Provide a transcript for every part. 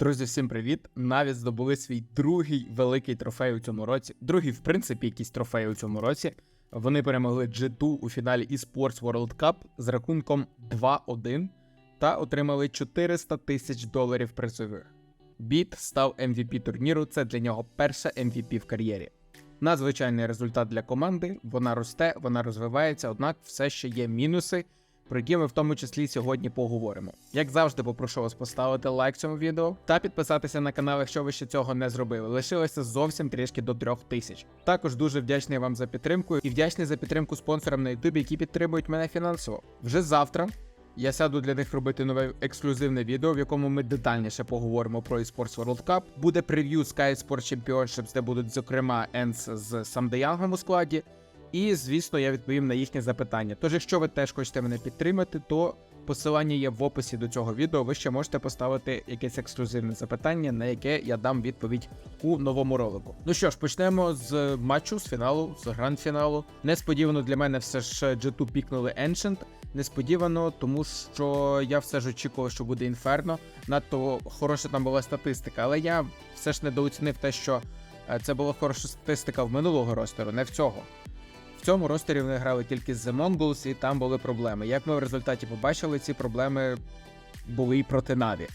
Друзі, всім привіт! Навіть здобули свій другий великий трофей у цьому році. Другий, в принципі, якийсь трофей у цьому році. Вони перемогли G2 у фіналі eSports World Cup з рахунком 2-1 та отримали 400 тисяч доларів призових. Біт став MVP турніру. Це для нього перша MVP в кар'єрі. Надзвичайний результат для команди. Вона росте, вона розвивається, однак все ще є мінуси про які ми в тому числі сьогодні поговоримо. Як завжди, попрошу вас поставити лайк цьому відео та підписатися на канал, якщо ви ще цього не зробили. Лишилося зовсім трішки до трьох тисяч. Також дуже вдячний вам за підтримку і вдячний за підтримку спонсорам на Ютубі, які підтримують мене фінансово. Вже завтра. Я сяду для них робити нове ексклюзивне відео, в якому ми детальніше поговоримо про eSports World Cup. Буде прев'ю Sky Sport Championships, де будуть, зокрема, Енс з Самдеянгом у складі. І, звісно, я відповім на їхнє запитання. Тож, якщо ви теж хочете мене підтримати, то посилання є в описі до цього відео. Ви ще можете поставити якесь ексклюзивне запитання, на яке я дам відповідь у новому ролику. Ну що ж, почнемо з матчу, з фіналу, з гранд-фіналу. Несподівано для мене все ж G2 пікнули Ancient. Несподівано, тому що я все ж очікував, що буде інферно. Надто хороша там була статистика, але я все ж недооцінив те, що е, це була хороша статистика в минулого ростеру, не в цього. В цьому ростері вони грали тільки з The Mongols, і там були проблеми. Як ми в результаті побачили, ці проблеми були і проти Наві.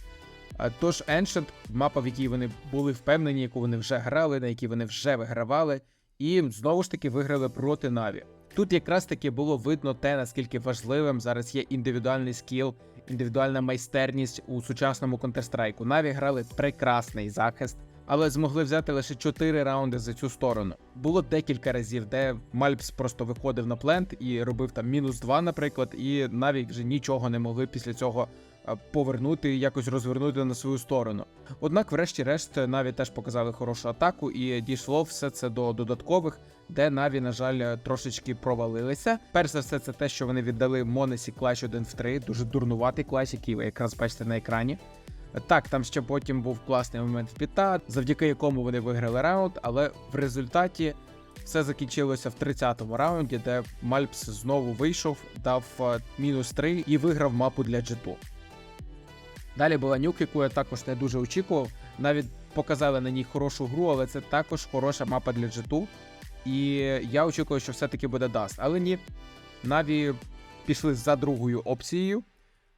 Тож Ancient, мапа, в якій вони були впевнені, яку вони вже грали, на якій вони вже вигравали, і знову ж таки виграли проти Наві. Тут якраз таки було видно те, наскільки важливим зараз є індивідуальний скіл, індивідуальна майстерність у сучасному Counter-Strike. Наві грали прекрасний захист але змогли взяти лише 4 раунди за цю сторону. Було декілька разів, де Мальпс просто виходив на плент і робив там мінус 2, наприклад, і навіть вже нічого не могли після цього повернути і якось розвернути на свою сторону. Однак, врешті-решт, Наві теж показали хорошу атаку, і дійшло все це до додаткових, де Наві, на жаль, трошечки провалилися. Перш за все, це те, що вони віддали Монесі клач 1 в 3, дуже дурнуватий клач, який ви якраз бачите на екрані. Так, там ще потім був класний момент піта, завдяки якому вони виграли раунд, але в результаті все закінчилося в 30-му раунді, де Мальпс знову вийшов, дав е, мінус 3 і виграв мапу для джету. Далі була нюк, яку я також не дуже очікував. Навіть показали на ній хорошу гру, але це також хороша мапа для джету. І я очікував, що все-таки буде даст. Але ні, Наві пішли за другою опцією.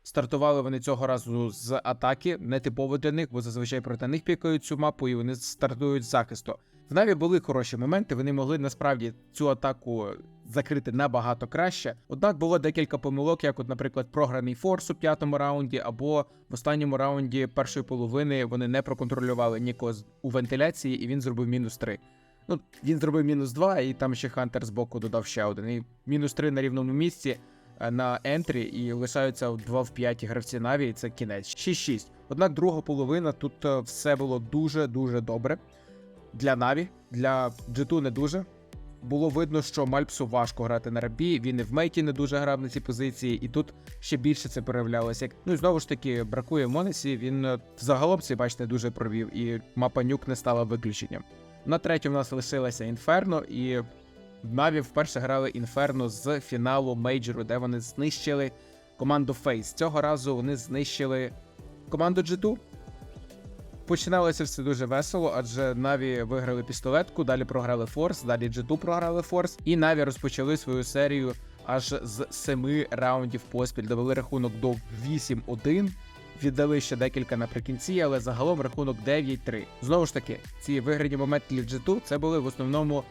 Стартували вони цього разу з атаки, не типово для них, бо зазвичай проти них пікають цю мапу і вони стартують з захисту. В Наві були хороші моменти, вони могли насправді цю атаку закрити набагато краще. Однак було декілька помилок, як, от, наприклад, програний форс у п'ятому раунді, або в останньому раунді першої половини вони не проконтролювали Ніко у вентиляції, і він зробив мінус 3. Ну, він зробив мінус 2, і там ще Хантер з боку додав ще один. І мінус 3 на рівному місці. Е, на ентрі і лишаються 2 в 5 гравці Наві, і це кінець. 6-6. Однак друга половина тут е, все було дуже-дуже добре. Для Наві, для G2 не дуже. Було видно, що Мальпсу важко грати на рабі, він і в мейті не дуже грав на цій позиції, і тут ще більше це проявлялося. Ну і знову ж таки, бракує Монесі, він е, загалом це, бачите, дуже провів, і мапа нюк не стала виключенням. На третьому в нас лишилася Інферно, і Наві вперше грали Інферно з фіналу мейджору, де вони знищили команду Фейс. Цього разу вони знищили команду G2. Починалося все дуже весело, адже Наві виграли пістолетку, далі програли Форс, далі G2 програли Форс, і Наві розпочали свою серію аж з семи раундів поспіль. Довели рахунок до 8-1. Віддали ще декілька наприкінці, але загалом рахунок 9-3. Знову ж таки, ці виграні моменти для G2 це були в основному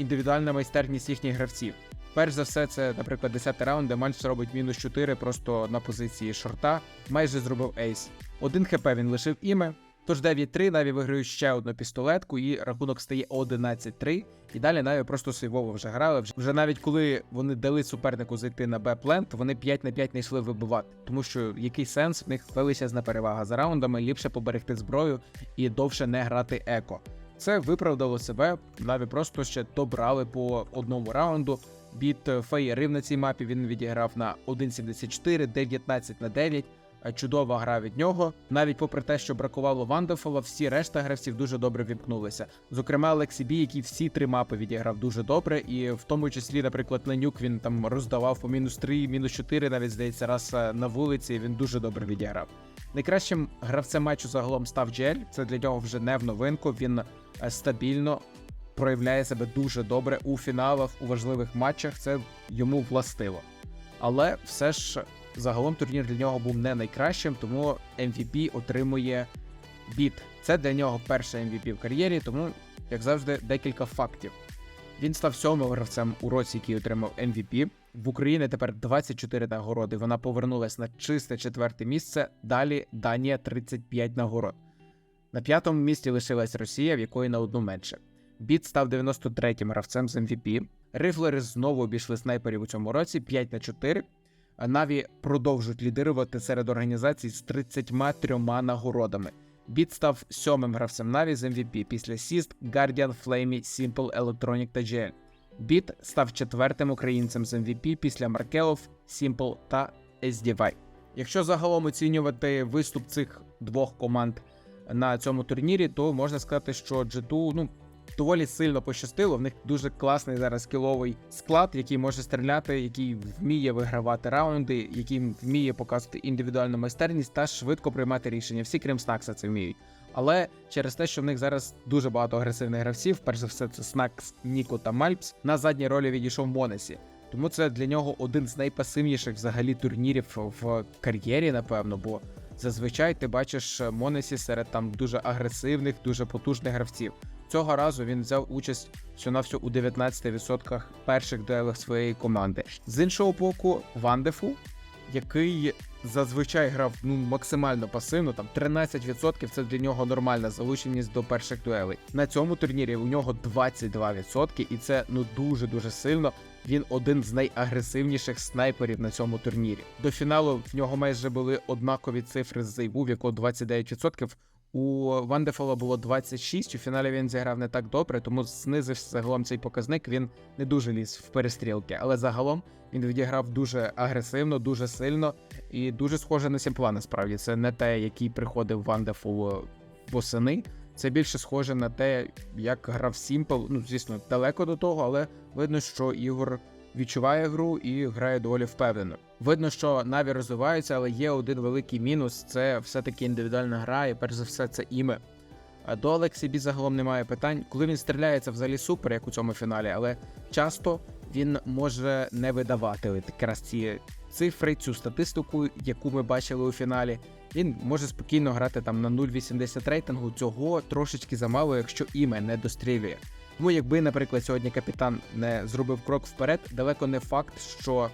індивідуальна майстерність їхніх гравців. Перш за все, це, наприклад, 10 раунд, де Мальч робить мінус 4 просто на позиції шорта, майже зробив ейс. Один хп він лишив іме. Тож 9-3 Наві виграють ще одну пістолетку, і рахунок стає 11-3. І далі Наві просто сейвово вже грали. Вже навіть коли вони дали супернику зайти на Б-плент, вони 5 на 5 не йшли вибивати. Тому що який сенс в них величезна перевага за раундами, ліпше поберегти зброю і довше не грати еко. Це виправдало себе. Наві просто ще добрали по одному раунду. Біт Феєрив на цій мапі він відіграв на 1.74, 19 на 9. Чудова гра від нього. Навіть попри те, що бракувало Вандефола, всі решта гравців дуже добре вімкнулися. Зокрема, Лексі Бі, який всі три мапи відіграв дуже добре, і в тому числі, наприклад, Ленюк він там роздавав по мінус 3, мінус 4, навіть здається, раз е, на вулиці він дуже добре відіграв. Найкращим гравцем матчу загалом став Джель. Це для нього вже не в новинку. Він е, стабільно проявляє себе дуже добре у фіналах, у важливих матчах. Це йому властиво. Але все ж загалом турнір для нього був не найкращим, тому MVP отримує біт. Це для нього перший MVP в кар'єрі, тому, як завжди, декілька фактів. Він став сьомим гравцем у році, який отримав MVP. В Україні тепер 24 нагороди. Вона повернулась на чисте четверте місце. Далі Данія 35 нагород. На п'ятому місці лишилась Росія, в якої на одну менше. Біт став 93-м гравцем з MVP. Рифлери знову обійшли снайперів у цьому році 5 на 4. А Наві продовжують лідирувати серед організацій з 33 нагородами. Біт став сьомим гравцем Наві з MVP після Сіст, Guardian, Flamey, Simple, Electronic та GL. Біт став четвертим українцем з MVP після Маркелов, Simple та SDY. Якщо загалом оцінювати виступ цих двох команд на цьому турнірі, то можна сказати, що G2, ну доволі сильно пощастило. В них дуже класний зараз скіловий склад, який може стріляти, який вміє вигравати раунди, який вміє показувати індивідуальну майстерність та швидко приймати рішення. Всі крім Снакса це вміють. Але через те, що в них зараз дуже багато агресивних гравців, перш за все, це Снакс, Ніко та Мальпс. На задній ролі відійшов Монесі. Тому це для нього один з найпасивніших взагалі турнірів в кар'єрі, напевно, бо зазвичай ти бачиш Монесі серед там дуже агресивних, дуже потужних гравців. Цього разу він взяв участь всього на все у 19% перших дуелах своєї команди. З іншого боку, Вандефу, який зазвичай грав ну максимально пасивно, там 13% це для нього нормальна залученість до перших дуелей. На цьому турнірі у нього 22%, і це ну дуже дуже сильно. Він один з найагресивніших снайперів на цьому турнірі. До фіналу в нього майже були однакові цифри з Зайву, в якого 29%. У Вандефола було 26, у фіналі він зіграв не так добре, тому знизився загалом цей показник. Він не дуже ліз в перестрілки, але загалом він відіграв дуже агресивно, дуже сильно і дуже схоже на Сімпла. Насправді це не те, який приходив Вандефол восени. Це більше схоже на те, як грав Сімпл. Ну, звісно, далеко до того, але видно, що Ігор відчуває гру і грає доволі впевнено. Видно, що Наві розвиваються, але є один великий мінус: це все-таки індивідуальна гра, і перш за все, це іме. А до Олексі Бі загалом немає питань. Коли він стріляє, це взагалі супер, як у цьому фіналі, але часто він може не видавати якраз ці цифри, цю статистику, яку ми бачили у фіналі. Він може спокійно грати там на 0,80 рейтингу. Цього трошечки замало, якщо іме не дострілює. Тому, якби, наприклад, сьогодні капітан не зробив крок вперед, далеко не факт, що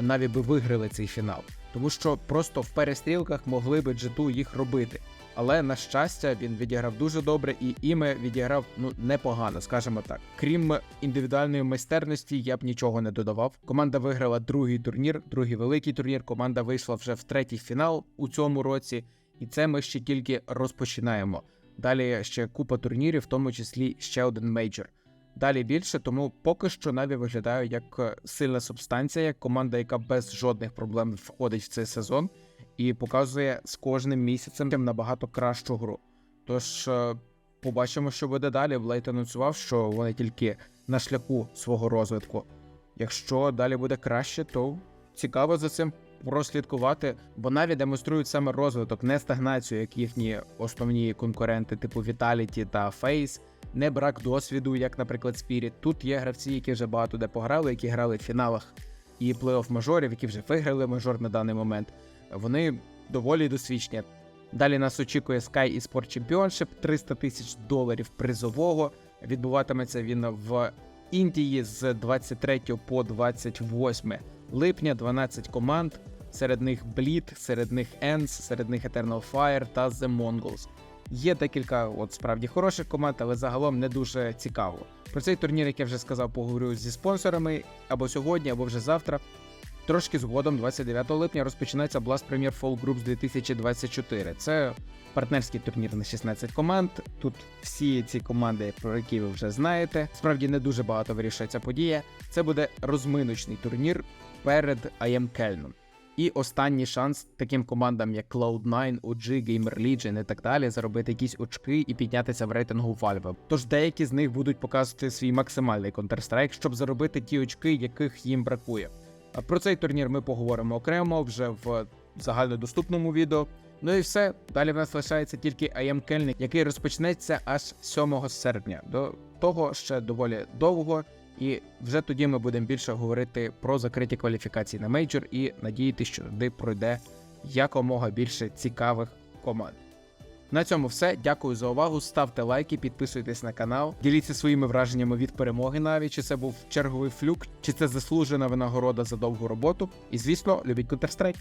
Наві би виграли цей фінал, тому що просто в перестрілках могли би G2 їх робити. Але на щастя, він відіграв дуже добре, і іме відіграв ну непогано, скажімо так. Крім індивідуальної майстерності, я б нічого не додавав. Команда виграла другий турнір, другий великий турнір. Команда вийшла вже в третій фінал у цьому році, і це ми ще тільки розпочинаємо. Далі ще купа турнірів, в тому числі ще один мейджор. Далі більше, тому поки що Наві виглядає як сильна субстанція, як команда, яка без жодних проблем входить в цей сезон і показує з кожним місяцем набагато кращу гру. Тож е, побачимо, що буде далі. Блейт анонсував, що вони тільки на шляху свого розвитку. Якщо далі буде краще, то цікаво за цим прослідкувати, бо Наві демонструють саме розвиток, не стагнацію, як їхні основні конкуренти, типу Vitality та Face, не брак досвіду, як, наприклад, Spirit. Тут є гравці, які вже багато де пограли, які грали в фіналах і плей-офф мажорів, які вже виграли мажор на даний момент. Вони доволі досвідчені. Далі нас очікує Sky eSport Championship, 300 тисяч доларів призового. Відбуватиметься він в Індії з 23 по 28 липня. 12 команд. Серед них Bleed, серед них Ends, серед них Eternal Fire та The Mongols. Є декілька от справді хороших команд, але загалом не дуже цікаво. Про цей турнір, як я вже сказав, поговорю зі спонсорами або сьогодні, або вже завтра. Трошки згодом, 29 липня, розпочинається Blast Premier Fall Groups 2024. Це партнерський турнір на 16 команд. Тут всі ці команди, про які ви вже знаєте. Справді не дуже багато вирішує подія. Це буде розминочний турнір перед IM Кельном. І останній шанс таким командам, як Cloud9, OG, Gamer Legion і так далі, заробити якісь очки і піднятися в рейтингу Valve. Тож деякі з них будуть показувати свій максимальний Counter-Strike, щоб заробити ті очки, яких їм бракує. Про цей турнір ми поговоримо окремо вже в загальнодоступному відео. Ну і все. Далі в нас лишається тільки IM Кельник, який розпочнеться аж 7 серпня. До того ще доволі довго. І вже тоді ми будемо більше говорити про закриті кваліфікації на мейджор і надіятися, що туди пройде якомога більше цікавих команд. На цьому все. Дякую за увагу. Ставте лайки, підписуйтесь на канал, діліться своїми враженнями від перемоги навіть, чи це був черговий флюк, чи це заслужена винагорода за довгу роботу. І звісно, любіть Counter-Strike.